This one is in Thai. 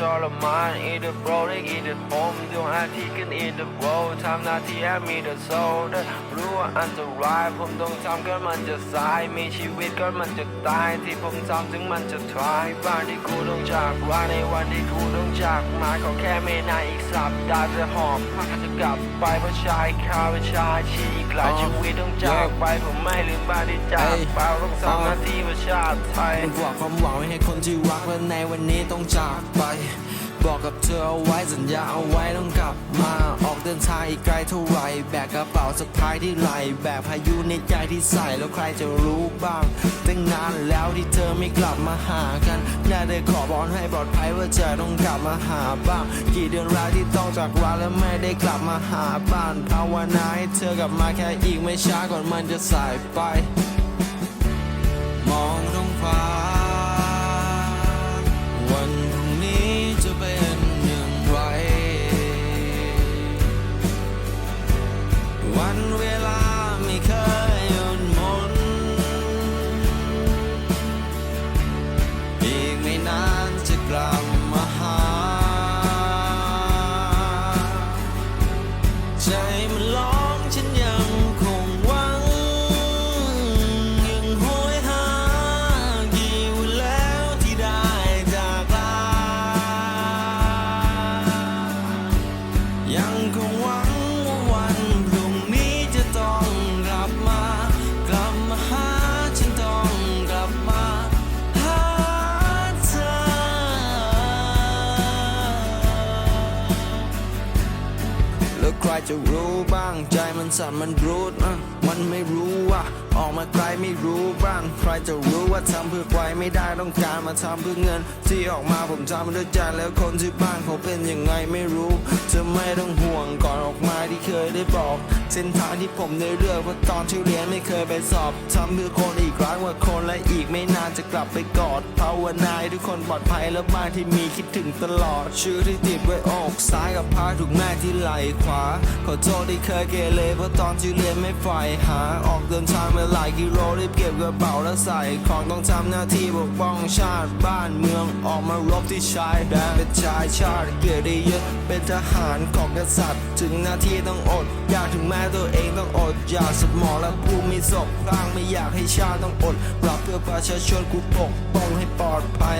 ทรมาน Eat the bro ได้ eat the home ดวงอาทิตย์กัน eat the world ทำหน้าที่ให้มี the soul ได้รู้ว่าอันตราย ผมต้องทำก็มันจะสาย มีชีวิตก็มันจะตาย ที่ผมทำถึงมันจะทรายบ้านที่กูต้องจากว่าในวันที่กูต้องจากมาขอแค่ไม่นานอีกสัปดาห์จะหอบผ้าจะกลับไปเพราะชายคาเป็นชายชีกหลาย ตต้องจากไปผมไม่ลืมบ้านที่จากไปต้องทำหน้าที่ประชาติไทยมันกว่าความหวังไว้ให้คนที่รักและในวันนี้ต้องจากไป บอกกับเธอเอาไว้สัญญาเอาไว้ต้องกลับมาออกเดินทางอีกไกลเท่าไรแบกกระเป๋าสะพายที่ไหลแบกพายุในใจที่ใส่แล้วใครจะรู้บ้างตั้งนานแล้วที่เธอไม่กลับมาหากันได้ได้ขอบอนให้ปลอดภัยว่าเธอต้องกลับมาหาบ้าง กี่เดือนแล้วที่ต้องจากเราแล้วไม่ได้กลับมาหาบ้านภาวนาให้เธอกลับมาแค่อีกไม่ช้าก่อนมันจะสายไป ล จะรู้บ้างใจมันสั่นมันรูดนะ มันไม่รู้ว่า ออกมาไกลไม่รู้บ้าง ใครจะรู้ว่าทำเพื่อใครไม่ได้ต้องการมาทำเพื่อเงิน ที่ออกมาผมทำด้วยใจแล้วคนที่บ้านเขาเป็นยังไงไม่รู้เธอไม่ต้องห่วงก่อนออกมาที่เคยได้บอก เส้นทางที่ผมได้เลือกเพราะตอนที่เรียนไม่เคยไปสอบทำเพื่อคนอีกร้อยกว่าคนและอีกไม่นานจะกลับไปกอดภาวนาให้ทุกคนปลอดภัยและบ้านที่มีคิดถึงตลอด ชื่อที่ติดไว้อกซ้ายกับผ้าถูกแม่ที่ไหล่ขวาขอโทษที่เคยเกเรเพราะตอนที่เรียนไม่ใฝ่หาออกเดินทางมาหลายกิโลรีบเก็บกระเป๋าแล้วใส่ของต้องทำหน้าที่ปกป้องชาติบ้านเมืองออกมารบที่ชายแดนเป็นชายชาติเกียรติยศเป็นทหารของกษัตริย์ ถึงหน้าที่ต้องอด อยากถึงแม้ตัวเองต้องอด อยากสมองและผู้มีศพพลางไม่อยากให้ชาติต้องอดรับเพื่อประชาชนกูปกป้องให้ปลอดภัย